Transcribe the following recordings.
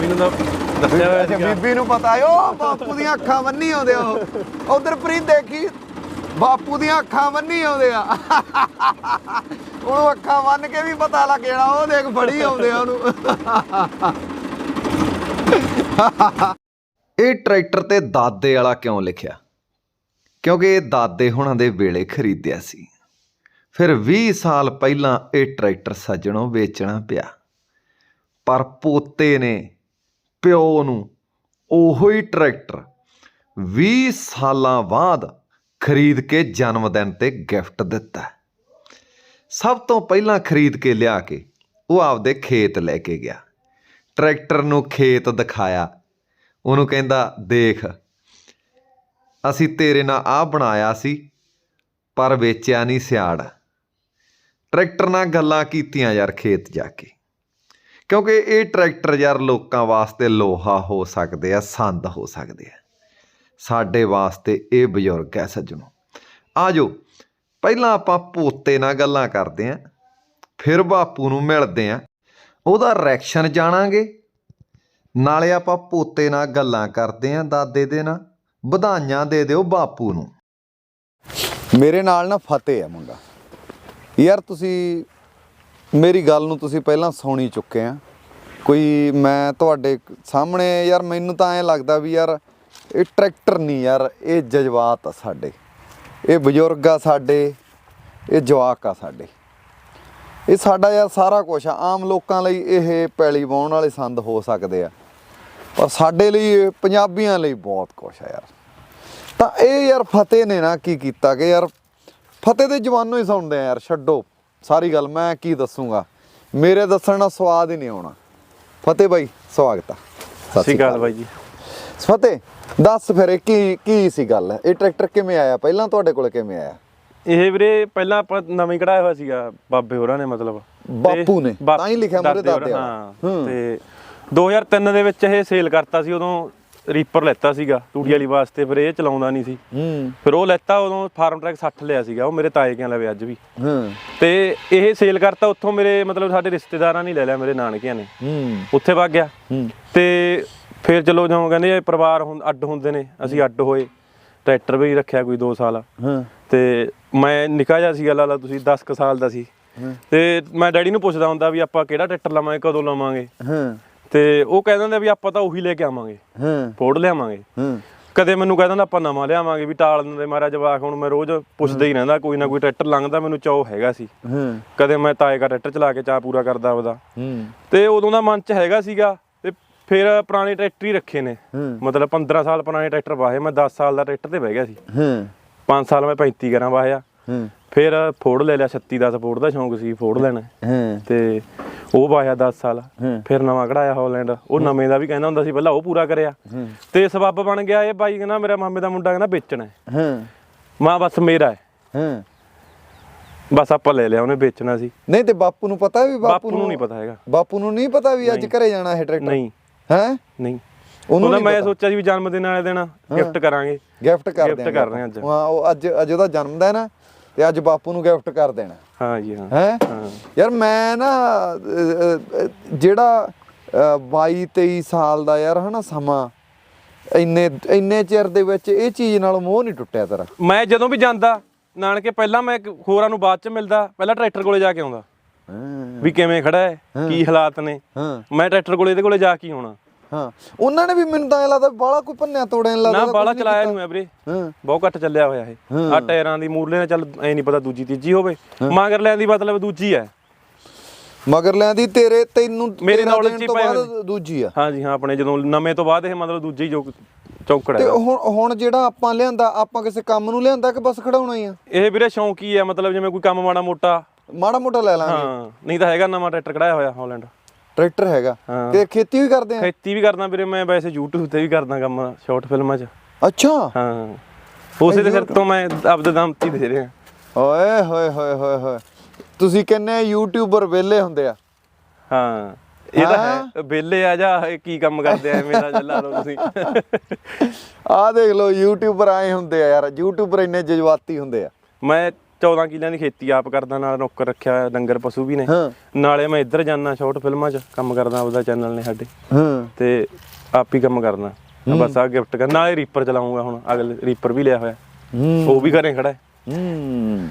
ਬੀਬੀ ਨੂੰ ਤਾਂ ਦੱਸਿਆ ਹੋਇਆ ਅੱਛਾ ਸੀਗਾ। ਬੀਬੀ ਨੂੰ ਪਤਾ ਏ ਉਹ ਬਾਪੂ ਦੀਆਂ ਅੱਖਾਂ ਬੰਨੀ ਆਉਂਦੇ ਆ ਉਹ। ਉਧਰ ਪ੍ਰੀਤ ਦੇਖੀ ਬਾਪੂ ਦੀਆਂ ਅੱਖਾਂ ਬੰਨੀ ਆਉਂਦੇ ਆ। ਉਹਨੂੰ ਅੱਖਾਂ ਬੰਨ ਕੇ ਵੀ ਪਤਾ ਲੱਗ ਜਾਣਾ ਉਹ ਦੇਖ ਫੜੀ ਆਉਂਦੇ ਆ ਉਹਨੂੰ। ਇਹ ਟਰੈਕਟਰ ਤੇ ਦਾਦੇ ਵਾਲਾ ਕਿਉਂ ਲਿਖਿਆ? ਕਿਉਂਕਿ ਇਹ ਦਾਦੇ ਹੁਣਾਂ ਦੇ ਵੇਲੇ ਖਰੀਦਿਆ ਸੀ। ਫਿਰ 20 ਸਾਲ ਪਹਿਲਾਂ ਇਹ ਟਰੈਕਟਰ ਸੱਜਣੋਂ ਵੇਚਣਾ ਪਿਆ। ਪਰ ਪੋਤੇ ਨੇ ਪਿਓ ਨੂੰ ਉਹੋ ਹੀ ਟਰੈਕਟਰ 20 ਸਾਲਾਂ ਬਾਅਦ ਖਰੀਦ ਕੇ ਜਨਮ ਦਿਨ ਤੇ ਗਿਫਟ ਦਿੱਤਾ। ਸਭ ਤੋਂ ਪਹਿਲਾਂ ਖਰੀਦ ਕੇ ਲਿਆ ਕੇ ਉਹ ਆਪਦੇ ਖੇਤ ਲੈ ਕੇ ਗਿਆ। ਟਰੈਕਟਰ ਨੂੰ ਖੇਤ ਦਿਖਾਇਆ। ਉਹਨੂੰ ਕਹਿੰਦਾ, ਦੇਖ, ਅਸੀਂ ਤੇਰੇ ਨਾਲ ਆਹ ਬਣਾਇਆ ਸੀ, ਪਰ ਵੇਚਿਆ ਨਹੀਂ ਸਿਆੜ। ਟਰੈਕਟਰ ਨਾਲ ਗੱਲਾਂ ਕੀਤੀਆਂ ਯਾਰ ਖੇਤ ਜਾ ਕੇ। ਕਿਉਂਕਿ ਇਹ ਟਰੈਕਟਰ ਯਾਰ ਲੋਕਾਂ ਵਾਸਤੇ ਲੋਹਾ ਹੋ ਸਕਦੇ ਆ, ਸੰਦ ਹੋ ਸਕਦੇ ਆ। ਸਾਡੇ ਵਾਸਤੇ ਇਹ ਬਜ਼ੁਰਗ ਹੈ ਸੱਜਣੋ। ਆਜੋ, ਪਹਿਲਾਂ ਆਪਾਂ ਪੋਤੇ ਨਾਲ ਗੱਲਾਂ ਕਰਦੇ ਆਂ, ਫਿਰ ਬਾਪੂ ਨੂੰ ਮਿਲਦੇ ਆਂ। ਉਹਦਾ ਰਿਐਕਸ਼ਨ ਜਾਣਾਂਗੇ। ਨਾਲੇ ਆਪਾਂ ਪੋਤੇ ਨਾਲ ਗੱਲਾਂ ਕਰਦੇ ਆਂ, ਦਾਦੇ ਦੇ ਨਾਲ। ਵਧਾਈਆਂ ਦੇ ਦਿਓ ਬਾਪੂ ਨੂੰ। ਮੇਰੇ ਨਾਲ ਨਾ ਫਤਿਹ ਹੈ ਮੁੰਡਾ। ਯਾਰ ਤੁਸੀਂ ਮੇਰੀ ਗੱਲ ਨੂੰ ਤੁਸੀਂ ਪਹਿਲਾਂ ਸੁਣੀ ਚੁੱਕੇ ਆ। ਕੋਈ ਮੈਂ ਤੁਹਾਡੇ ਸਾਹਮਣੇ ਯਾਰ ਮੈਨੂੰ ਤਾਂ ਐਂ ਲੱਗਦਾ ਵੀ ਯਾਰ ਇਹ ਟਰੈਕਟਰ ਨਹੀਂ ਯਾਰ, ਇਹ ਜਜ਼ਬਾਤ ਆ ਸਾਡੇ। ਇਹ ਬਜ਼ੁਰਗ ਆ ਸਾਡੇ, ਇਹ ਜਵਾਕ ਆ ਸਾਡੇ। ਇਹ ਸਾਡਾ ਯਾਰ ਸਾਰਾ ਕੁਝ ਆ। ਆਮ ਲੋਕਾਂ ਲਈ ਇਹ ਪੈਲੀ ਵਾਉਣ ਵਾਲੇ ਸੰਦ ਹੋ ਸਕਦੇ ਆ। ਪਰ ਸਾਡੇ ਲਈ ਪੰਜਾਬੀਆਂ ਲਈ ਬਹੁਤ ਕੁਝ ਆ ਯਾਰ। ਤਾਂ ਇਹ ਯਾਰ ਫਤਿਹ ਨੇ ਨਾ ਕੀ ਕੀਤਾ ਕਿ ਯਾਰ, ਫਤਿਹ ਦੇ ਜਵਾਨੋਂ ਹੀ ਸੁਣਦੇ ਆ ਯਾਰ, ਛੱਡੋ। ਸਾਰੀ ਗੱਲ ਮੈਂ ਕੀ ਦੱਸੂਗਾ? ਮੇਰੇ ਦੱਸਣ ਨਾਲ ਸਵਾਦ ਹੀ ਨਹੀਂ ਆਉਣਾ। ਫਤਿਹ ਬਾਈ ਸਵਾਗਤ ਆ। ਸਤਿ ਸ਼੍ਰੀ ਅਕਾਲ ਬਾਈ ਜੀ। ਫਤਿਹ ਦੱਸ ਫਿਰ ਕੀ ਕੀ ਸੀ ਗੱਲ? ਇਹ ਟਰੈਕਟਰ ਕਿਵੇਂ ਆਇਆ? ਪਹਿਲਾਂ ਤੁਹਾਡੇ ਕੋਲ ਕਿਵੇਂ ਆਇਆ? ਇਹ ਵੀਰੇ ਪਹਿਲਾਂ ਆਪਾਂ ਨਵੇਂ ਕਢਾਇਆ ਹੋਇਆ ਸੀਗਾ ਬਾਬੇ ਹੋਰਾਂ ਨੇ ਮਤਲਬ। ਬਾਪੂ ਨੇ, ਤਾਂ ਹੀ ਲਿਖਿਆ ਹੋਰਾਂ, ਦਾਦੇ ਹੂੰ। ਤੇ 2003 ਦੇ ਵਿੱਚ ਇਹ ਸੇਲ ਕਰਤਾ ਸੀ ਉਦੋਂ। ਰੀਪਰ ਲੈਤਾ ਸੀਗਾ ਤੂੜੀ ਵਾਲੀ ਵਾਸਤੇ ਫਿਰ ਇਹ ਚਲਾਉਂਦਾ ਨਹੀਂ ਸੀ। ਹੂੰ। ਫਿਰ ਉਹ ਲੈਤਾ ਉਦੋਂ ਫਾਰਮ ਟਰੈਕ 60 ਲਿਆ ਸੀਗਾ ਉਹ ਮੇਰੇ ਤਾਏ ਕਿਆਂ ਲਵੇ ਅੱਜ ਵੀ। ਹੂੰ। ਤੇ ਇਹ ਸੇਲ ਕਰਤਾ ਉੱਥੋਂ ਮੇਰੇ ਮਤਲਬ ਸਾਡੇ ਰਿਸ਼ਤੇਦਾਰਾਂ ਨੇ ਲੈ ਲਿਆ ਮੇਰੇ ਨਾਨਕਿਆਂ ਨੇ। ਹੂੰ। ਉੱਥੇ ਵਗ ਗਿਆ। ਹੂੰ। ਤੇ ਫਿਰ ਚਲੋ ਜਿਵੇਂ ਕਹਿੰਦੇ ਆ ਪਰਿਵਾਰ ਹੁਣ ਅੱਡ ਹੁੰਦੇ ਨੇ ਅਸੀਂ ਅੱਡ ਹੋਏ ਟਰੈਕਟਰ ਵੀ ਰੱਖਿਆ ਕੋਈ 2 ਸਾਲ। ਹਾਂ। ਤੇ ਮੈਂ ਨਿੱਕਾ ਜਿਹਾ ਸੀਗਾ ਲਾ ਲਾ ਤੁਸੀਂ 10 ਕੁ ਸਾਲ ਦਾ ਸੀ। ਤੇ ਮੈਂ ਡੈਡੀ ਨੂੰ ਪੁੱਛਦਾ ਹੁੰਦਾ ਵੀ ਆਪਾਂ ਕਿਹੜਾ ਟਰੈਕਟਰ ਲਵਾਂਗੇ ਕਦੋਂ ਲਵਾਂਗੇ। ਹਾਂ। ਤੇ ਉਹ ਕਹਿ ਦਿੰਦੇ ਵੀ ਆਪਾਂ ਤਾਂ ਉਹੀ ਲੈ ਕੇ ਆਵਾਂਗੇ। ਹਾਂ। ਫੋਰਡ ਲਿਆਵਾਂਗੇ। ਹਾਂ। ਕਦੇ ਮੈਨੂੰ ਕਹਿ ਦਿੰਦਾ ਆਪਾਂ ਨਵਾਂ ਲਿਆਵਾਂਗੇ ਵੀ ਟਾਲ ਦਿੰਦੇ ਮਾਰਾ ਜਵਾਕ ਹੁਣ ਮੈਂ ਰੋਜ਼ ਪੁੱਛਦਾ ਹੀ ਰਹਿੰਦਾ ਕੋਈ ਨਾ ਕੋਈ ਟਰੈਕਟਰ ਲੰਘਦਾ ਮੈਨੂੰ ਚਾਅ ਹੈਗਾ ਸੀ। ਹਾਂ। ਕਦੇ ਮੈਂ ਤਾਏ ਦਾ ਟਰੈਕਟਰ ਚਲਾ ਕੇ ਚਾਅ ਪੂਰਾ ਕਰਦਾ ਉਹਦਾ ਹੂੰ। ਤੇ ਉਦੋਂ ਦਾ ਮਨ ਚ ਹੈਗਾ ਸੀਗਾ ਤੇ ਫਿਰ ਪੁਰਾਣੇ ਟਰੈਕਟਰ ਹੀ ਰੱਖੇ ਨੇ। ਮਤਲਬ 15 ਸਾਲ ਪੁਰਾਣੇ ਟਰੈਕਟਰ ਵਾਹੇ ਮੈਂ 10 ਸਾਲ ਦਾ ਟਰੈਕਟਰ ਤੇ ਬਹਿ ਗਿਆ ਸੀ। ਹਾਂ। 5 ਸਾਲ ਮੈਂ 35 ਕਰਾਂ ਵਾਹਿਆ। ਹਾਂ। ਫਿਰ ਫੋਰਡ ਲੈ ਲਿਆ 36 ਦਾ ਸਪੋਰਟ ਦਾ ਸ਼ੌਂਕ ਸੀ ਫੋਰਡ ਲੈਣਾ। ਹਾਂ। ਤੇ ਉਹ ਵਾਹਿਆ 10 ਸਾਲ। ਫਿਰ ਨਵਾਂ ਕਢਾਇਆ ਹਾਲੈਂਡ ਉਹ ਨਵੇਂ ਦਾ ਵੀ ਕਹਿੰਦਾ ਹੁੰਦਾ ਸੀ ਪਹਿਲਾਂ ਉਹ ਪੂਰਾ ਕਰਿਆ। ਤੇ ਸਬੱਬ ਬਣ ਗਿਆ ਇਹ ਬਾਈ ਕਹਿੰਦਾ ਮੇਰਾ ਮਾਮੇ ਦਾ ਮੁੰਡਾ ਕਹਿੰਦਾ ਵੇਚਣਾ ਹੈ। ਹਾਂ। ਮਾਂ ਬਸ ਮੇਰਾ ਹੈ। ਹਾਂ। ਬਸ ਆਪਾਂ ਲੈ ਲਿਆ ਉਹਨੇ ਵੇਚਣਾ ਸੀ। ਨਹੀਂ ਤੇ ਬਾਪੂ ਨੂੰ ਪਤਾ ਵੀ ਬਾਪੂ ਨੂੰ ਨਹੀਂ ਪਤਾ ਹੈਗਾ। ਬਾਪੂ ਨੂੰ ਨਹੀਂ ਪਤਾ ਵੀ ਅੱਜ ਘਰੇ ਜਾਣਾ ਹੈ ਟਰੈਕਟਰ? ਨਹੀਂ। ਹੈ? ਨਹੀਂ। ਉਹਨੂੰ ਮੈਂ। ਸੋਚਿਆ ਸੀ ਵੀ ਜਨਮ ਦਿਨ ਵਾਲੇ ਦਿਨ ਗਿਫਟ ਕਰਾਂਗੇ। ਗਿਫਟ ਕਰ Gift ਦੇਣਾ ਕਰ ਰਹੇ ਹਾਂ ਅੱਜ। ਹਾਂ ਉਹ ਅੱਜ ਅੱਜ ਉਹਦਾ ਜਨਮ ਦਿਨ ਹੈ ਤੇ ਅੱਜ ਬਾਪੂ ਨੂੰ ਗਿਫਟ ਕਰ ਦੇਣਾ। ਹਾਂ ਜੀ ਹਾਂ। ਹੈ? ਹਾਂ। ਯਾਰ ਮੈਂ ਨਾ ਜਿਹੜਾ ਅਹ, 22 23 ਸਾਲ ਦਾ ਯਾਰ ਹਨਾ ਸਮਾਂ ਇੰਨੇ ਇੰਨੇ ਚਿਰ ਦੇ ਵਿੱਚ ਇਹ ਚੀਜ਼ ਨਾਲ ਮੋਹ ਨਹੀਂ ਟੁੱਟਿਆ ਤੇਰਾ। ਮੈਂ ਜਦੋਂ ਵੀ ਜਾਂਦਾ ਨਾਨਕੇ ਪਹਿਲਾਂ ਮੈਂ ਇੱਕ ਹੋਰਾਂ ਨੂੰ ਬਾਅਦ ਚ ਮਿਲਦਾ ਪਹਿਲਾਂ ਟਰੈਕਟਰ ਕੋਲੇ ਜਾ ਕੇ ਆਉਂਦਾ। ਵੀ ਕਿਵੇਂ ਖੜਾ ਹੈ ਕੀ ਹਾਲਾਤ ਨੇ। ਮੈਂ ਟਰੈਕਟਰ ਕੋਲੇ ਇਹਦੇ ਕੋਲੇ ਜਾ ਕੇ ਆਉਣਾ। ਹਾਂ। ਉਹਨਾਂ ਨੇ ਵੀ ਮੈਨੂੰ ਤਾਂ ਐ ਲੱਗਦਾ ਬਾਲਾ ਕੋਈ ਭੰਨਿਆ ਤੋੜਿਆ ਲੱਗਦਾ ਨਾ ਬਾਲਾ ਚਲਾਇਆ। ਨੂੰ ਹੈ ਵੀਰੇ। ਹਾਂ। ਬਹੁਤ ਘੱਟ ਚੱਲਿਆ ਹੋਇਆ ਇਹ। ਆ ਟਾਇਰਾਂ ਦੀ ਮੂਰਲੇ ਨਾਲ ਚੱਲ ਐ ਨਹੀਂ ਪਤਾ ਦੂਜੀ ਤੀਜੀ ਹੋਵੇ। ਮਗਰ ਲੈਣ ਦੀ ਮਤਲਬ ਦੂਜੀ ਹੈ। ਮਗਰ ਲਿਆਂਦੀ ਤੇਰੇ ਤੈਨੂੰ ਮੇਰੇ ਦੇਣ ਚ ਬਾਅਦ ਦੂਜੀ ਆ। ਹਾਂ ਜੀ ਹਾਂ ਆਪਣੇ ਜਦੋਂ ਨਵੇਂ ਤੋਂ ਬਾਅਦ ਇਹ ਮਤਲਬ ਦੂਜੀ ਜੋ ਚੌਂਕੜ ਤੇ ਹੁਣ ਹੁਣ ਜਿਹੜਾ ਆਪਾਂ ਲਿਆਂਦਾ ਆਪਾਂ ਕਿਸੇ ਕੰਮ ਨੂੰ ਲਿਆਂਦਾ ਕਿ ਬਸ ਖੜਾਉਣਾ ਹੀ ਆ? ਇਹ ਵੀਰੇ ਸ਼ੌਂਕ ਹੀ ਹੈ ਮਤਲਬ ਜਿਵੇਂ ਕੋਈ ਕੰਮ ਮਾੜਾ ਮੋਟਾ। ਮਾੜਾ ਮੋਟਾ ਲੈ ਲਾਂਗੇ। ਹਾਂ ਨਹੀਂ ਤਾਂ ਹੈਗਾ ਨਵਾਂ ਟਰੈਕਟਰ ਕਢਾਇਆ ਹੋਇਆ ਹਾਲੈਂਡ। ਟਰੈਕਟਰ ਹੈਗਾ। ਹਾਂ। ਤੇ ਖੇਤੀ ਵੀ ਕਰਦੇ ਆ? ਖੇਤੀ ਵੀ ਕਰਦਾ ਵੀਰੇ ਮੈਂ ਵੈਸੇ YouTube ਤੇ ਵੀ ਕਰਦਾ ਕੰਮ ਸ਼ਾਰਟ ਫਿਲਮਾਂ 'ਚ। ਅੱਛਾ। ਹਾਂ। ਉਸੇ ਦੇ ਸਿਰ ਤੋਂ ਮੈਂ ਆਪਦੇ ਦਮ ਤੇ ਹੀ ਦੇ ਰਿਹਾ। ਓਏ ਹੋਏ ਹੋਏ ਹੋਏ ਹੋਏ। ਤੁਸੀਂ ਕਹਿੰਨੇ ਯੂਟਿਊਬਰ ਵਿਹਲੇ ਹੁੰਦੇ ਆ? ਹਾਂ। ਇਹ ਤਾਂ ਹੈ ਵਿਹਲੇ ਆ ਜਾ ਇਹ ਕੀ ਕੰਮ ਕਰਦੇ ਆ ਮੇਰਾ ਜੱਲਾ ਲਓ ਤੁਸੀਂ। ਆਹ ਦੇਖ ਲਓ ਯੂਟਿਊਬਰ ਆਏ ਹੁੰਦੇ ਆ ਯਾਰ। ਯੂਟਿਊਬਰ ਇੰਨੇ ਜਜ਼ਬਾਤੀ ਹੁੰਦੇ ਆ। ਮੈਂ 14 ਕਿੱਲਿਆਂ ਦੀ ਖੇਤੀ ਆਪ ਕਰਦਾ ਨਾਲ ਨੌਕਰ ਰੱਖਿਆ ਹੋਇਆ ਡੰਗਰ ਪਸ਼ੂ ਵੀ ਨੇ। ਹਾਂ। ਨਾਲੇ ਮੈਂ ਇੱਧਰ ਜਾਣਾ ਸ਼ਾਰਟ ਫਿਲਮਾਂ 'ਚ ਕੰਮ ਕਰਦਾ ਆਪਦਾ ਚੈਨਲ ਨੇ ਸਾਡੇ। ਹਾਂ। ਤੇ ਆਪ ਹੀ ਕੰਮ ਕਰਨਾ ਬਸ ਆ ਗਿਫਟ ਕਰਨਾ ਨਾਲੇ ਰੀਪਰ ਚਲਾਉਂਗਾ ਹੁਣ ਅਗਲੇ ਰੀਪਰ ਵੀ ਲਿਆ ਹੋਇਆ। ਹੂੰ। ਉਹ ਵੀ ਘਰੇ ਖੜਾ ਹੈ। ਹੂੰ।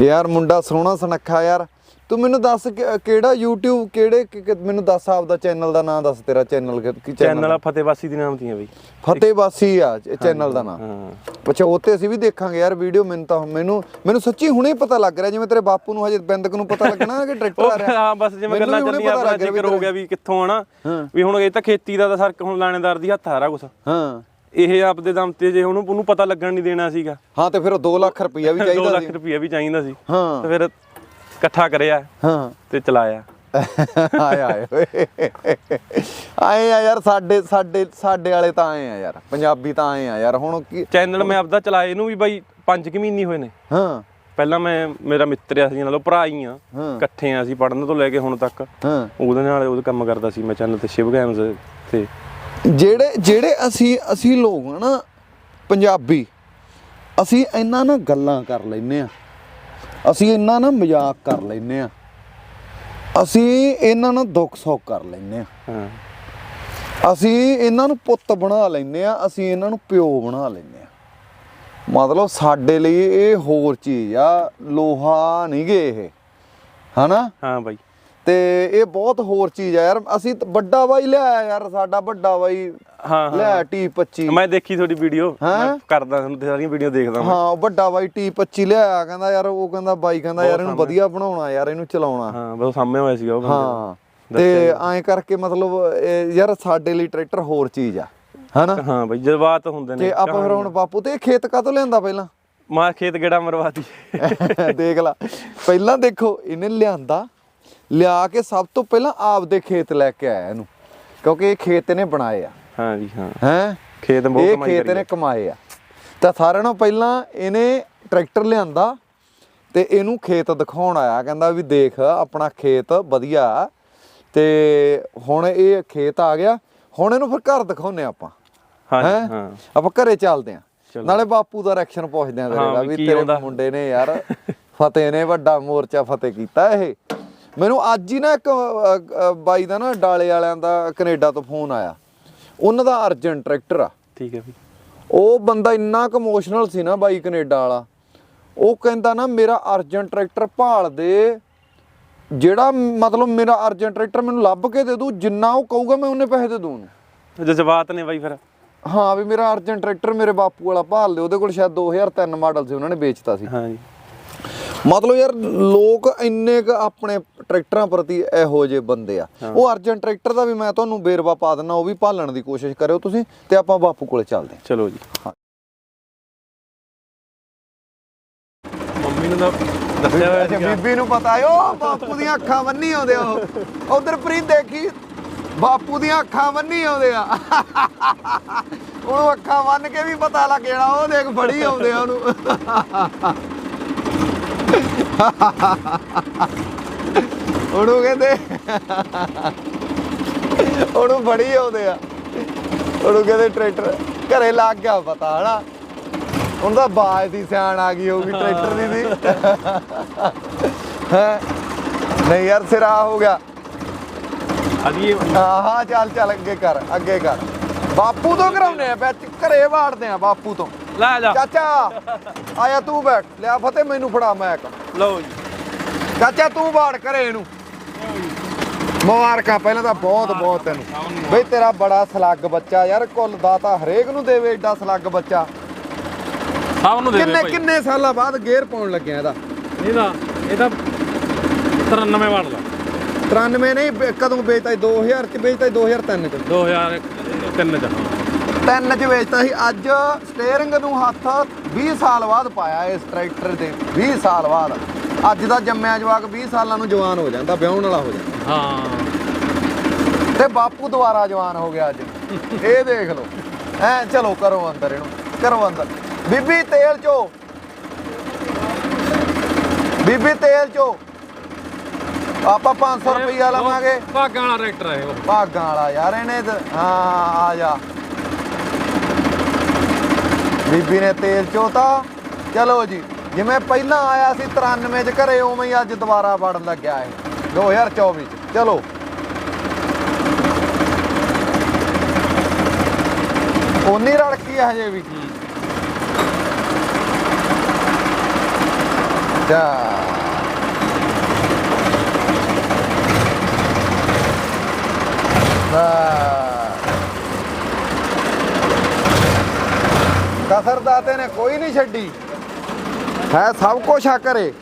ਯਾਰ ਮੁੰਡਾ ਸੋਹਣਾ ਸੁਨੱਖਾ ਯਾਰ। ਤੂੰ ਮੈਨੂੰ ਦੱਸ ਕਿਹੜਾ YouTube ਕਿਹੜੇ ਮੈਨੂੰ ਦੱਸ ਆਪਦਾ ਚੈਨਲ ਦਾ ਨਾਮ ਦੱਸ ਤੇਰਾ ਚੈਨਲ ਕੀ ਚੈਨਲ ਆ? ਫਤਿਹਵਾਸੀ ਦੀ ਨਾਮ ਦੀਆਂ ਬਈ। ਫਤਿਹਵਾਸੀ ਆ ਚੈਨਲ ਦਾ ਨਾਮ ਹਾਂ। ਅੱਛਾ ਉਹ ਤੇ ਅਸੀਂ ਵੀ ਦੇਖਾਂਗੇ ਯਾਰ ਵੀਡੀਓ ਮੈਨੂੰ ਤਾਂ ਮੈਨੂੰ ਮੈਨੂੰ ਸੱਚੀ ਹੁਣੇ ਪਤਾ ਲੱਗ ਰਿਹਾ ਜਿਵੇਂ ਤੇਰੇ ਬਾਪੂ ਨੂੰ ਹਜੇ ਬਿੰਦਕ ਨੂੰ ਪਤਾ ਲੱਗਣਾ ਕਿ ਟਰੈਕਟਰ ਆ ਰਿਹਾ। ਹਾਂ ਬਸ ਜਿਵੇਂ ਗੱਲਾਂ ਚੱਲੀਆਂ ਆਪਣਾ ਜ਼ਿਕਰ ਹੋ ਗਿਆ ਵੀ ਕਿੱਥੋਂ ਆਣਾ। ਵੀ ਹੁਣ ਇਹ ਤਾਂ ਖੇਤੀ ਦਾ ਤਾਂ ਸਰਕ ਹੁਣ ਲਾਣੇਦਾਰ ਦੀ ਹੱਥ ਹਾਰਾ ਕੁਛ। ਹਾਂ। ਇਹ ਆਪਦੇ ਦਮ ਤੇ ਜੇ ਉਹਨੂੰ ਉਹਨੂੰ ਪਤਾ ਲੱਗਣ ਨਹੀਂ ਦੇਣਾ ਸੀਗਾ। ਹਾਂ ਤੇ ਫਿਰ ਉਹ 2 ਲੱਖ ਰੁਪਈਆ ਵੀ 2 ਚਾਹੀਦਾ ਲੱਖ ਸੀ। ਰੁਪਈਆ ਵੀ ਚਾਹੀਦਾ ਸੀ। ਹਾਂ। ਤੇ ਫਿਰ ਇਕੱਠਾ ਕਰਿਆ ਹਾਂ। ਤੇ ਚਲਾਇਆ। ਆਏ ਆਏ ਓਏ। ਆਏ ਆ ਯਾਰ ਸਾਡੇ ਸਾਡੇ ਸਾਡੇ ਵਾਲੇ ਤਾਂ ਆਏ ਆ ਯਾਰ। ਪੰਜਾਬੀ ਤਾਂ ਆਏ ਆ ਯਾਰ। ਹੁਣ ਕੀ ਚੈਨਲ ਮੈਂ ਆਪਦਾ ਚਲਾਏ ਇਹਨੂੰ ਵੀ ਬਾਈ 5 ਕੁ ਮਹੀਨੇ ਹੋਏ ਨੇ। ਹਾਂ। ਪਹਿਲਾਂ ਮੈਂ ਮੇਰਾ ਮਿੱਤਰ ਆ ਸੀ ਨਾਲੋਂ ਭਰਾ ਹੀ ਆ। ਇਕੱਠੇ ਆ ਅਸੀਂ ਪੜਨ ਤੋਂ ਲੈ ਕੇ ਹੁਣ ਤੱਕ। ਹਾਂ। ਉਹਦੇ ਨਾਲ ਉਹਦੇ ਕੰਮ ਕਰਦਾ ਸੀ ਮੈਂ ਚੈਨਲ ਤੇ ਸ਼ਿਵ ਗੇਮਸ ਤੇ। ਜਿਹੜੇ ਜਿਹੜੇ ਅਸੀਂ ਅਸੀਂ ਲੋਕ ਨਾ ਪੰਜਾਬੀ ਅਸੀਂ ਇਹਨਾਂ ਨਾਲ ਗੱਲਾਂ ਕਰ ਲੈਨੇ ਆ। ਅਸੀਂ ਇਹਨਾਂ ਨਾਲ ਮਜ਼ਾਕ ਕਰ ਲੈਨੇ ਆ ਅਸੀਂ ਇਹਨਾਂ ਨਾਲ ਦੁੱਖ ਸੁੱਖ ਕਰ ਲੈਨੇ ਆ ਹਾਂ। ਅਸੀਂ ਇਹਨਾਂ ਨੂੰ ਪੁੱਤ ਬਣਾ ਲੈਨੇ ਆ ਅਸੀਂ ਇਹਨਾਂ ਨੂੰ ਪਿਓ ਬਣਾ ਲੈਨੇ ਆ ਮਤਲਬ ਸਾਡੇ ਲਈ ਇਹ ਹੋਰ ਚੀਜ਼ ਆ ਲੋਹਾ ਨਹੀਂ ਗੇ ਇਹ। ਹਨਾ? ਹਾਂ ਬਾਈ। ਤੇ ਇਹ ਬਹੁਤ ਹੋਰ ਚੀਜ਼ ਆ ਯਾਰ ਅਸੀਂ ਵੱਡਾ ਬਾਈ ਲਿਆਇਆ ਯਾਰ ਸਾਡਾ ਵੱਡਾ ਬਾਈ। ਹਾਂ ਹਾਂ। ਲਿਆ ਟੀ 25 ਮੈਂ ਦੇਖੀ ਤੁਹਾਡੀ ਵੀਡੀਓ? ਮੈਂ ਕਰਦਾ ਤੁਹਾਨੂੰ ਸਾਰੀਆਂ ਵੀਡੀਓ ਦੇਖਦਾ ਮੈਂ। ਹਾਂ ਵੱਡਾ ਬਾਈ ਟੀ 25 ਲਿਆਇਆ ਕਹਿੰਦਾ ਯਾਰ ਉਹ ਕਹਿੰਦਾ ਬਾਈ ਕਹਿੰਦਾ ਯਾਰ ਇਹਨੂੰ ਵਧੀਆ ਬਣਾਉਣਾ ਯਾਰ ਇਹਨੂੰ ਚਲਾਉਣਾ। ਹਾਂ ਬਸ ਸਾਹਮਣੇ ਹੋਇਆ ਸੀਗਾ ਉਹ ਹਾਂ ਤੇ ਐਂ ਕਰਕੇ ਮਤਲਬ ਯਾਰ ਸਾਡੇ ਲਈ ਟਰੈਕਟਰ ਹੋਰ ਚੀਜ਼ ਆ ਹਨਾ। ਹਾਂ ਬਾਈ ਜਜ਼ਬਾਤ ਹੁੰਦੇ ਨੇ ਤੇ ਆਪਾਂ ਫਿਰ ਹੁਣ ਬਾਪੂ ਤੇ ਖੇਤ ਕਾਹਤੋਂ ਲਿਆਂਦਾ ਪਹਿਲਾਂ? ਮਾਂ ਖੇਤ ਗੇੜਾ ਮਰਵਾਤੀ ਦੇਖ ਲਾ ਪਹਿਲਾਂ ਦੇਖੋ ਇਹਨੇ ਲਿਆਂਦਾ ਲਿਆ ਕੇ ਸਭ ਤੋਂ ਪਹਿਲਾਂ ਆਪਦੇ ਖੇਤ ਲੈ ਕੇ ਆਇਆ ਇਹਨੂੰ ਕਿਉਂਕਿ ਇਹ ਖੇਤ ਇਹਨੇ ਬਣਾਏ ਆ। ਹਾਂ ਜੀ ਹਾਂ। ਹੈ? ਖੇਤ ਬਹੁਤ ਇਹ ਕਮਾਈ ਖੇਤ ਕਰੀ ਇਹਨੇ ਕਮਾਏ ਆ। ਤਾਂ ਸਾਰਿਆਂ ਨਾਲੋਂ ਪਹਿਲਾਂ ਇਹਨੇ ਟਰੈਕਟਰ ਲਿਆਂਦਾ ਤੇ ਇਹਨੂੰ ਖੇਤ ਦਿਖਾਉਣ ਆਇਆ ਕਹਿੰਦਾ ਵੀ ਦੇਖ ਆਪਣਾ ਖੇਤ ਵਧੀਆ ਤੇ ਹੁਣ ਇਹ ਖੇਤ ਆ ਗਿਆ ਹੁਣ ਇਹਨੂੰ ਫਿਰ ਘਰ ਦਿਖਾਉਨੇ ਆਪਾਂ। ਹਾਂ ਹੈਂ? ਆਪਾਂ ਘਰੇ ਚੱਲਦੇ ਆਂ। ਨਾਲੇ ਬਾਪੂ ਦਾ ਰਿਐਕਸ਼ਨ ਪੁੱਛਦੇ ਆਂ ਤੇਰੇ ਦਾ ਵੀ ਤੇਰੇ? ਮੁੰਡੇ ਨੇ ਯਾਰ ਫਤਿਹ ਨੇ ਵੱਡਾ ਮੋਰਚਾ ਫਤਿਹ ਕੀਤਾ ਇਹ। ਮੈਨੂੰ ਅੱਜ ਹੀ ਨਾ ਇੱਕ ਬਾਈ ਦਾ ਨਾ ਡਾਲੇ ਵਾਲਿਆਂ ਦਾ ਕੈਨੇਡਾ ਤੋਂ ਫੋਨ ਆਇਆ। ਉਹਨਾਂ ਦਾ ਅਰਜਨ ਟਰੈਕਟਰ ਆ। ਠੀਕ ਹੈ ਵੀ। ਉਹ ਬੰਦਾ ਇੰਨਾ ਕੁ ਇਮੋਸ਼ਨਲ ਸੀ ਨਾ ਬਾਈ ਕੈਨੇਡਾ ਵਾਲਾ। ਉਹ ਕਹਿੰਦਾ ਨਾ ਮੇਰਾ ਅਰਜਨ ਟਰੈਕਟਰ ਭਾਲ ਦੇ। ਜਿਹੜਾ ਮਤਲਬ ਮੇਰਾ ਅਰਜਨ ਟਰੈਕਟਰ ਮੈਨੂੰ ਲੱਭ ਕੇ ਦੇ ਦੂ ਜਿੰਨਾ ਉਹ ਕਹੂਗਾ ਮੈਂ ਉਹਨੇ ਪੈਸੇ ਦੇ ਦੂੰ ਜਜ਼ਬਾਤ ਨੇ ਬਾਈ ਫਿਰ। ਹਾਂ ਵੀ ਮੇਰਾ ਅਰਜਨ ਟਰੈਕਟਰ ਮੇਰੇ ਬਾਪੂ ਵਾਲਾ ਭਾਲ ਦੇ ਉਹਦੇ ਕੋਲ ਸ਼ਾਇਦ 2003 ਮਾਡਲ ਸੀ ਉਹਨਾਂ ਨੇ ਵੇਚਤਾ ਸੀ। ਹਾਂ ਜੀ। ਮਤਲਬ ਯਾਰ ਲੋਕ ਇੰਨੇ ਕ ਆਪਣੇ ਟਰੈਕਟਰਾਂ ਪ੍ਰਤੀ ਇਹੋ ਜਿਹੇ ਬੰਦੇ ਆ। ਉਹ ਅਰਜਨ ਟਰੈਕਟਰ ਦਾ ਵੀ ਮੈਂ ਤੁਹਾਨੂੰ ਬੇਰਵਾ ਪਾ ਦਿੰਦਾ ਉਹ ਵੀ ਭਾਲਣ ਦੀ ਕੋਸ਼ਿਸ਼ ਕਰਿਓ ਤੁਸੀਂ ਤੇ ਆਪਾਂ ਬਾਪੂ ਕੋਲੇ ਚੱਲਦੇ ਹਾਂ। ਚਲੋ ਜੀ। ਹਾਂ। ਮੰਮੀ ਨੂੰ ਤਾਂ ਦੱਸਿਆ ਹੋਇਆ ਅੱਛਾ ਸੀਗਾ। ਬੀਬੀ ਨੂੰ ਪਤਾ ਉਹ ਬਾਪੂ ਦੀਆਂ ਅੱਖਾਂ ਬੰਨੀ ਆਉਂਦੇ ਆ ਉਹ। ਉਧਰ ਪ੍ਰੀਤ ਦੇਖੀ ਬਾਪੂ ਦੀਆਂ ਅੱਖਾਂ ਬੰਨੀ ਆਉਂਦੇ ਆ। ਉਹਨੂੰ ਅੱਖਾਂ ਬੰਨ ਕੇ ਵੀ ਪਤਾ ਲੱਗ ਜਾਣਾ ਉਹ ਦੇਖ ਫੜੀ ਆਉਂਦੇ ਆ ਉਹਨੂੰ। ਉਹਨੂੰ ਕਹਿੰਦੇ ਉਹਨੂੰ ਫੜੀ ਆਉਂਦੇ ਆ। ਉਹਨੂੰ ਕਹਿੰਦੇ ਟਰੈਕਟਰ ਘਰੇ ਲੱਗ ਗਿਆ ਪਤਾ ਹਨਾ? ਤਾਂ ਬਾਜ ਦੀ ਸਿਆਣ ਆ ਗਈ ਹੋਊਗੀ ਟਰੈਕਟਰ ਦੀ ਵੀ। ਹੈ? ਨਹੀਂ ਯਾਰ ਸਿਰਾ ਹੋ ਗਿਆ। ਅਜੀ ਹਾਂ ਹਾਂ ਚੱਲ ਚੱਲ ਅੱਗੇ ਕਰ ਅੱਗੇ ਕਰ। ਬਾਪੂ ਤੋਂ ਕਰਾਉਨੇ ਆ ਵਿੱਚ ਘਰੇ ਵਾੜਦੇ ਆ ਬਾਪੂ ਤੋਂ। ਲੈ ਜਾ। ਚਾਚਾ ਆਇਆ ਤੂੰ ਬੈਠ। ਲਿਆ ਫਤਿਹ ਮੈਨੂੰ ਫੜਾ ਮੈਕ ਲਓ ਜੀ। ਚਾਚਾ ਤੂੰ ਬਾੜ ਘਰੇ ਇਹਨੂੰ। ਮੁਬਾਰਕਾਂ ਪਹਿਲਾਂ ਤਾਂ ਬਹੁਤ ਬਹੁਤ ਤੈਨੂੰ। ਬਈ ਤੇਰਾ ਬੜਾ ਸਲੱਗ ਬੱਚਾ ਯਾਰ ਕੁੱਲ ਦਾਤਾ ਹਰੇਕ ਨੂੰ ਦੇਵੇ ਏਡਾ ਸਲੱਗ ਬੱਚਾ। ਸਭ ਨੂੰ ਦੇ ਦੇ ਕਿੰਨੇ ਕਿੰਨੇ ਸਾਲਾਂ ਬਾਅਦ ਗੇਅਰ ਪਾਉਣ ਲੱਗਿਆ ਇਹਦਾ? ਇਹਦਾ ਇਹਦਾ 93 ਵਾਟ ਦਾ। 93 ਨਹੀਂ ਕਦੋਂ ਵੇਚਤਾ ਸੀ? 2000 ਚ ਵੇਚਤਾ ਸੀ, 2003 ਚ। 2003 ਚ ਤਿੰਨ ਚ ਵੇਚਤਾ ਸੀ। ਅੱਜ ਸਟੀਅਰਿੰਗ ਨੂੰ ਹੱਥ 20 ਸਾਲ ਬਾਅਦ ਪਾਇਆ ਇਸ ਟਰੈਕਟਰ ਦੇ 20 ਸਾਲ ਬਾਅਦ। ਅੱਜ ਦਾ ਜੰਮਿਆ ਜਵਾਕ 20 ਸਾਲਾਂ ਨੂੰ ਜਵਾਨ ਹੋ ਜਾਂਦਾ ਵਿਆਹਣ ਵਾਲਾ ਹੋ ਜਾਂਦਾ। ਹਾਂ। ਤੇ ਬਾਪੂ ਦੁਬਾਰਾ ਜਵਾਨ ਹੋ ਗਿਆ ਅੱਜ। ਇਹ ਦੇਖ ਲਓ। ਐ ਚਲੋ ਕਰੋ ਅੰਦਰ ਇਹਨੂੰ। ਕਰੋ ਅੰਦਰ। ਬੀਬੀ ਤੇਲ ਚੋ। ਬੀਬੀ ਤੇਲ ਚੋ। ਆਪਾਂ 500 ਰੁਪਈਆ ਲਵਾਂਗੇ। ਭਾਗਾਂ ਵਾਲਾ ਟਰੈਕਟਰ ਹੈ ਉਹ ਭਾਗਾਂ ਵਾਲਾ ਯਾਰ ਇਹਨੇ ਹਾਂ ਆ ਜਾ। ਬੀਬੀ ਨੇ ਤੇਲ ਚੋਤਾ। ਚਲੋ ਜੀ ਜਿਵੇਂ ਪਹਿਲਾਂ ਆਇਆ ਸੀ 93 ਚ ਘਰੇ ਉਵੇਂ ਹੀ ਅੱਜ ਦੁਬਾਰਾ ਵੜਨ ਲੱਗਿਆ ਇਹ। 2024 ਚ। ਚਲੋ। ਉਨੀ ਰੜਕੀ ਆ ਹਜੇ ਵੀ। ਜਾ। ਕਸਰ ਦਾਤੇ ਨੇ, ਕੋਈ ਨਹੀਂ ਛੱਡੀ। ਹੈ ਸਭ ਕੁਛ ਆ ਕਰੇ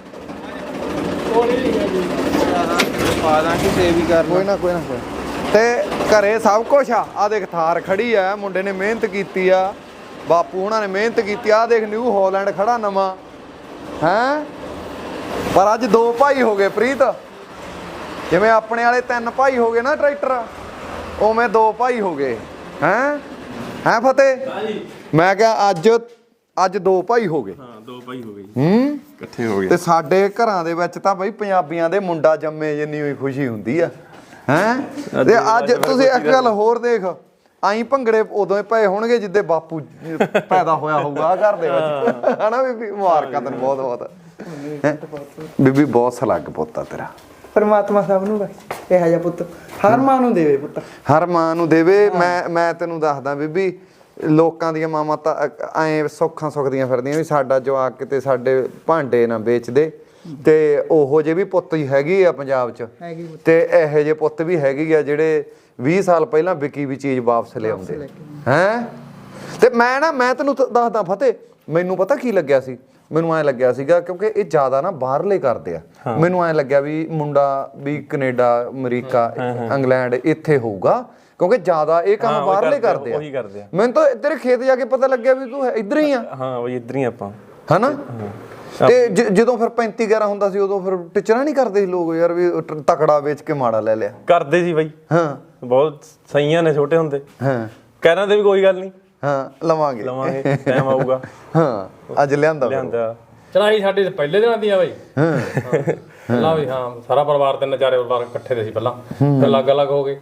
ਪਾ ਦਾਂਗੇ ਤੇ ਵੀ ਕਰ ਕੋਈ ਨਾ ਕੋਈ ਨਾ। ਕੋਈ ਤੇ ਘਰੇ ਸਭ ਕੁਛ ਆ। ਆ ਦੇਖ, ਥਾਰ ਖੜੀ ਆ, ਮੁੰਡੇ ਨੇ ਮਿਹਨਤ ਕੀਤੀ ਆ। ਬਾਪੂ ਉਹਨਾਂ ਨੇ ਮਿਹਨਤ ਕੀਤੀ ਆ। ਆਹ ਦੇਖ ਨਿਊ ਹਾਲੈਂਡ ਖੜਾ ਨਵਾਂ। ਹੈ? ਪਰ ਅੱਜ ਦੋ ਭਾਈ ਹੋ ਗਏ, ਪ੍ਰੀਤ। ਜਿਵੇਂ ਆਪਣੇ ਵਾਲੇ ਤਿੰਨ ਭਾਈ ਹੋ ਗਏ ਨਾ ਟਰੈਕਟਰ, ਉਵੇਂ ਦੋ ਭਾਈ ਹੋ ਗਏ। ਹੈ? ਹੈ ਫਤਿਹ? ਮੈਂ ਕਿਹਾ ਅੱਜ ਅੱਜ ਦੋ ਭਾਈ ਹੋ ਗਏ। ਹਾਂ ਦੋ ਭਾਈ ਹੋ ਗਏ ਜੀ। ਹੂੰ? ਇਕੱਠੇ ਹੋ ਗਏ। ਤੇ ਸਾਡੇ ਘਰਾਂ ਦੇ ਵਿੱਚ ਤਾਂ ਬਈ ਪੰਜਾਬੀਆਂ ਦੇ ਮੁੰਡਾ ਜੰਮੇ ਜਿੰਨੀ ਹੋਈ ਖੁਸ਼ੀ ਹੁੰਦੀ ਆ। ਹੈ? ਤੇ ਅੱਜ ਤੁਸੀਂ ਇੱਕ ਗੱਲ ਹੋਰ ਦੇਖ ਆਈ ਭੰਗੜੇ ਉਦੋਂ ਹੀ ਪਏ ਹੋਣਗੇ ਜਿੱਦੇ ਬਾਪੂ ਪੈਦਾ ਹੋਇਆ ਹੋਊਗਾ ਘਰ ਦੇ ਵਿੱਚ। ਹਨਾ ਬੀਬੀ? ਮੁਬਾਰਕਾਂ ਤੈਨੂੰ ਬਹੁਤ ਬਹੁਤ? ਬੀਬੀ ਬਹੁਤ ਸਲੱਗ ਪੁੱਤਾ ਤੇਰਾ। ਪਰਮਾਤਮਾ ਸਭ ਨੂੰ ਬਖਸ਼ੇ ਇਹੋ ਜਿਹਾ ਪੁੱਤ ਹਰ ਮਾਂ ਨੂੰ ਦੇਵੇ ਪੁੱਤ। ਹਰ ਮਾਂ ਨੂੰ ਦੇਵੇ। ਮੈਂ ਮੈਂ ਤੈਨੂੰ ਦੱਸਦਾ ਬੀਬੀ ਲੋਕਾਂ ਦੀਆਂ ਮਾਵਾਂ ਤਾਂ ਐ ਸੁੱਖਾਂ ਸੁੱਖਦੀਆਂ ਫਿਰਦੀਆਂ ਵੀ ਸਾਡਾ ਜਵਾਕ ਕਿਤੇ ਸਾਡੇ ਭਾਂਡੇ ਨਾ ਵੇਚ ਦੇ। ਤੇ ਉਹੋ ਜੇ ਵੀ ਪੁੱਤ ਹੀ ਹੈਗੀ ਆ ਪੰਜਾਬ 'ਚ। ਤੇ ਇਹੋ ਜੇ ਪੁੱਤ ਵੀ ਹੈਗੇ ਆ ਜਿਹੜੇ 20 ਸਾਲ ਪਹਿਲਾਂ ਵਿਕੀ ਵੀ ਚੀਜ਼ ਵਾਪਸ ਲਿਆਉਂਦੇ ਹੈ? ਤੇ ਮੈਂ ਨਾ ਮੈਂ ਤੈਨੂੰ ਦੱਸਦਾ ਫਤਿਹ ਮੈਨੂੰ ਪਤਾ ਕੀ ਲੱਗਿਆ ਸੀ? ਮੈਨੂੰ ਐ ਲੱਗਿਆ ਸੀਗਾ ਕਿਉਂਕਿ ਇਹ ਜ਼ਿਆਦਾ ਨਾ ਬਾਹਰਲੇ ਕਰਦੇ ਆ। ਮੈਨੂੰ ਐ ਲੱਗਿਆ ਵੀ ਮੁੰਡਾ ਵੀ ਕੈਨੇਡਾ ਅਮਰੀਕਾ ਇੰਗਲੈਂਡ ਇੱਥੇ ਹੋਊਗਾ ਕਿਉਂਕਿ ਜ਼ਿਆਦਾ ਇਹ ਕੰਮ ਬਾਹਰਲੇ ਕਰਦੇ ਆ, ਕਰਦੇ ਆ। ਉਹੀ ਕਰਦੇ ਆ। ਮੈਨੂੰ ਤਾਂ ਤੇਰੇ ਖੇਤ ਜਾ ਕੇ ਪਤਾ ਲੱਗਿਆ ਵੀ ਤੂੰ ਇੱਧਰ ਹੀ ਆ। ਹਾਂ ਬਈ ਇੱਧਰ ਹੀ ਆਪਾਂ। ਹਨਾ? ਤੇ ਜਦੋਂ ਫਿਰ 35 11 ਹੁੰਦਾ ਸੀ ਉਦੋਂ ਫਿਰ ਟਿਚਰਾਂ ਨਹੀਂ ਕਰਦੇ ਸੀ ਲੋਕ ਯਾਰ ਵੀ ਤਕੜਾ ਵੇਚ ਕੇ ਮਾੜਾ ਲੈ ਲਿਆ। ਕਰਦੇ ਸੀ ਬਾਈ। ਹਾਂ। ਬਹੁਤ ਸਹੀਆਂ ਨੇ ਛੋਟੇ ਹੁੰਦੇ। ਹਾਂ। ਕਹਿਣਾ ਤੇ ਵੀ ਕੋਈ ਗੱਲ ਨਹੀਂ। ਹਾਂ ਲਵਾਂਗੇ। ਲਵਾਂਗੇ ਟਾਈਮ ਆਊਗਾ। ਹਾਂ ਅੱਜ ਲਿਆਂਦਾ। ਲਿਆਂਦਾ। ਚੜਾਈ ਸਾਡੀ ਤਾਂ ਪਹਿਲੇ ਦਿਨਾਂ ਦੀ ਆ ਬਾਈ ਪਹਿਲਾਂ ਵੀ ਹਾਂ ਸਾਰਾ ਪਰਿਵਾਰ ਤਿੰਨ ਚਾਰੇ ਪਰਿਵਾਰ ਇਕੱਠੇ ਦੇ ਸੀ ਪਹਿਲਾਂ। ਫਿਰ ਅਲੱਗ ਅਲੱਗ ਹੋ ਗਏ।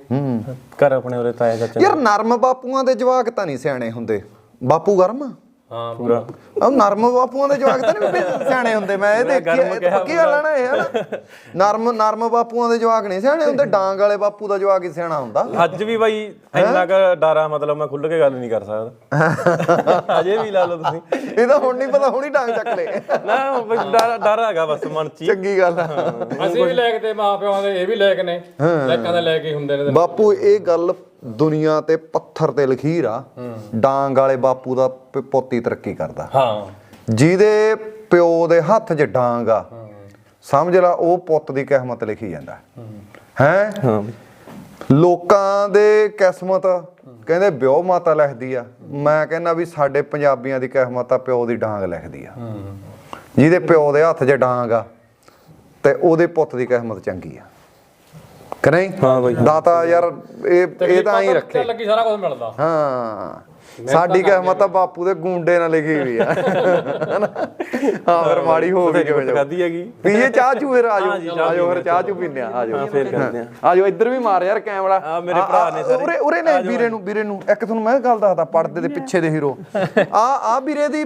ਘਰ ਆਪਣੇ ਉਰੇ ਤਾਇਆ ਚਾਚਾ ਯਾਰ ਨਰਮ ਬਾਪੂਆਂ ਦੇ ਜਵਾਕ ਤਾਂ ਨਹੀਂ ਸਿਆਣੇ ਹੁੰਦੇ। ਬਾਪੂ ਗਰਮ? ਹਾਂ ਪੂਰਾ। ਉਹ ਨਰਮ ਬਾਪੂਆਂ ਦੇ ਜਵਾਕ ਤਾਂ ਨਹੀਂ ਸਿਆਣੇ ਹੁੰਦੇ ਮੈਂ ਇਹ ਦੇਖਿਆ ਇਹ ਤਾਂ ਪੱਕੀ ਗੱਲ ਆ ਨਾ ਇਹ ਹਨਾ? ਨਰਮ ਨਰਮ ਬਾਪੂਆਂ ਦੇ ਜਵਾਕ ਨਹੀਂ ਸਿਆਣੇ ਹੁੰਦੇ ਡਾਂਗ ਵਾਲੇ ਬਾਪੂ ਦਾ ਜਵਾਕ ਹੀ ਸਿਆਣਾ ਹੁੰਦਾ। ਅੱਜ ਵੀ ਬਾਈ ਇੰਨਾ ਕੁ ਡਾਰਾ ਮਤਲਬ ਮੈਂ ਖੁੱਲ ਕੇ ਗੱਲ ਨਹੀਂ ਕਰ ਸਕਦਾ। ਅਜੇ ਵੀ ਲਾ ਲਓ ਤੁਸੀਂ। ਇਹ ਤਾਂ ਹੁਣ ਨਹੀਂ ਪਤਾ ਹੁਣੀ ਡਾਂਗ ਚੱਕ ਲੈ। ਨਾ ਡਰ ਡਰ ਹੈਗਾ ਬਸ ਮਨ ਚ। ਚੰਗੀ ਗੱਲ ਆ। ਅਸੀਂ ਵੀ ਲੈ ਕੇ ਤੇ ਮਾਂ ਪਿਓਾਂ ਦੇ ਇਹ ਵੀ ਲੈ ਕੇ ਨੇ। ਲੈਕਾਂ ਦੇ ਲੈ ਕੇ ਹੁੰਦੇ ਨੇ। ਬਾਪੂ ਇਹ ਗੱਲ ਦੁਨੀਆ ਤੇ ਪੱਥਰ ਤੇ ਲਖੀਰ ਆ ਡਾਂਗ ਵਾਲੇ ਬਾਪੂ ਦਾ ਪੋਤੀ ਤਰੱਕੀ ਕਰਦਾ। ਹਾਂ। ਜਿਹਦੇ ਪਿਓ ਦੇ ਹੱਥ 'ਚ ਡਾਂਗ ਆ ਸਮਝ ਲਾ ਉਹ ਪੁੱਤ ਦੀ ਕਿਸਮਤ ਲਿਖੀ ਜਾਂਦਾ। ਹੈ। ਹਾਂ। ਲੋਕਾਂ ਦੇ ਕਿਸਮਤ ਕਹਿੰਦੇ ਵਿਓ ਮਾਤਾ ਲਿਖਦੀ ਆ। ਮੈਂ ਕਹਿੰਦਾ ਵੀ ਸਾਡੇ ਪੰਜਾਬੀਆਂ ਦੀ ਕਿਸਮਤ ਆ ਪਿਓ ਦੀ ਡਾਂਗ ਲਿਖਦੀ ਆ। ਜਿਹਦੇ ਪਿਓ ਦੇ ਹੱਥ 'ਚ ਡਾਂਗ ਆ ਤੇ ਉਹਦੇ ਪੁੱਤ ਦੀ ਕਿਸਮਤ ਚੰਗੀ ਆ। ਕਿ ਨਹੀਂ ਹਾਂ ਬਾਈ। ਦਾਤਾ ਯਾਰ ਇਹ ਇਹ ਤਾਂ ਹੀ ਰੱਖੇ। ਲੱਗੀ ਸਾਰਾ ਕੁਝ ਮਿਲਦਾ। ਹਾਂ। ਸਾਡੀ ਕਿਸਮਤ ਤਾਂ ਬਾਪੂ ਦੇ ਗੁੰਡੇ ਨਾਲ ਲਿਖੀ ਹੋਈ ਆ। ਹਨਾ? ਹਾਂ ਫਿਰ ਮਾੜੀ ਹੋ ਗਈ ਕਿਵੇਂ ਜੋ ਖਾਦੀ ਹੈਗੀ? ਪੀਏ ਚਾਹ ਚੂ ਫਿਰ ਆਜੋ ਆਜੋ ਫਿਰ ਚਾਹ ਚੂ ਪੀਨੇ ਆ ਆਜੋ ਹਾਂ ਫੇਰ ਕਰਦੇ ਆ। ਆਜੋ ਇੱਧਰ ਵੀ ਮਾਰ ਯਾਰ ਕੈਮਰਾ। ਆ ਮੇਰੇ ਭਰਾ ਨੇ ਸਾਰੇ। ਉਰੇ ਉਰੇ ਨੇ ਵੀਰੇ ਨੂੰ ਵੀਰੇ ਨੂੰ। ਇੱਕ ਤੁਹਾਨੂੰ ਮੈਂ ਗੱਲ ਦੱਸਦਾ ਪਰਦੇ ਦੇ ਪਿੱਛੇ ਦੇ ਹੀਰੋ। ਆ ਆ ਵੀਰੇ ਦੀ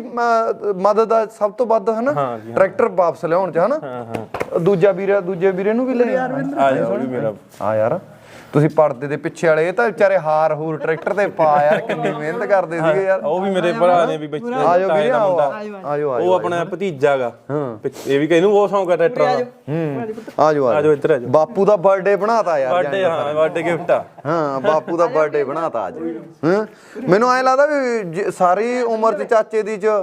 ਮਦਦ ਆ ਸਭ ਤੋਂ ਵੱਧ ਹਨਾ? ਟਰੈਕਟਰ ਵਾਪਸ ਲਿਆਉਣ ਚ ਹਨਾ? ਹਾਂ ਹਾਂ। ਦੂਜਾ ਵੀਰੇ ਦੂਜੇ ਵੀਰੇ ਨੂੰ ਵੀ ਲੈ ਆ ਮੇਰਾ ਆ ਯਾਰ। ਤੁਸੀਂ ਪਰਦੇ ਦੇ ਪਿੱਛੇ ਵਾਲੇ ਇਹ ਤਾਂ ਵਿਚਾਰੇ ਹਾਰ ਹੂਰ ਟਰੈਕਟਰ ਤੇ ਪਾ ਯਾਰ ਕਿੰਨੀ ਮਿਹਨਤ ਕਰਦੇ ਸੀਗੇ ਯਾਰ। ਉਹ ਵੀ ਮੇਰੇ ਭਰਾ ਨੇ ਵੀ ਵਿੱਚ ਆਜੋ ਵੀਰੇ ਆਓ। ਆਜੋ ਉਹ ਆਪਣਾ ਭਤੀਜਾ ਗਾ। ਇਹ ਵੀ ਕਹਿੰਨੂੰ ਬਹੁਤ ਸ਼ੌਂਕ ਹੈ ਟਰੈਕਟਰਾਂ ਦਾ। ਆਜੋ ਆਜੋ ਇੱਧਰ ਆਜੋ ਬਾਪੂ ਦਾ ਬਰਥਡੇ ਬਣਾਤਾ ਯਾਰ ਬਰਥਡੇ ਹਾਂ ਬਰਥਡੇ ਗਿਫਟ ਆ। ਹਾਂ ਬਾਪੂ ਦਾ ਬਰਥਡੇ ਬਣਾਤਾ ਅੱਜ। ਹਾਂ। ਮੈਨੂੰ ਐ ਲੱਗਦਾ ਵੀ ਸਾਰੀ ਉਮਰ ਚ ਚਾਚੇ ਦੀ ਚ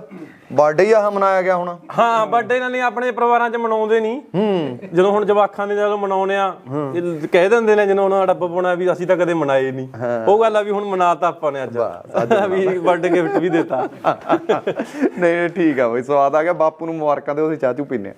ਬਰਥਡੇ ਆ ਮਨਾਇਆ ਗਿਆ ਹੁਣ। ਹਾਂ ਬਰਥਡੇ ਨਾਲ ਨਹੀਂ ਆਪਣੇ ਪਰਿਵਾਰਾਂ 'ਚ ਮਨਾਉਂਦੇ ਨਹੀਂ ਹੂੰ। ਜਦੋਂ ਹੁਣ ਜਵਾਖਾਂ ਦੇ ਜਦੋਂ ਮਨਾਉਣੇ ਆ ਕਹਿ ਦਿੰਦੇ ਨੇ ਜਦੋਂ ਉਹਨਾਂ ਦਾ ਡੱਬ ਪਾਉਣਾ ਵੀ ਅਸੀਂ ਤਾਂ ਕਦੇ ਮਨਾਏ ਨਹੀਂ ਉਹ ਗੱਲ ਆ ਵੀ ਹੁਣ ਮਨਾਤਾ ਆਪਾਂ ਨੇ ਅੱਜ। ਵੀ ਬਰਥਡੇ ਗਿਫਟ ਵੀ ਦਿੱਤਾ। ਨਹੀਂ ਠੀਕ ਆ ਬਈ ਸਵਾਦ ਆ ਗਿਆ। ਬਾਪੂ ਨੂੰ ਮੁਬਾਰਕਾਂ ਦੇ ਅਸੀਂ ਚਾਚੂ ਪੀਨੇ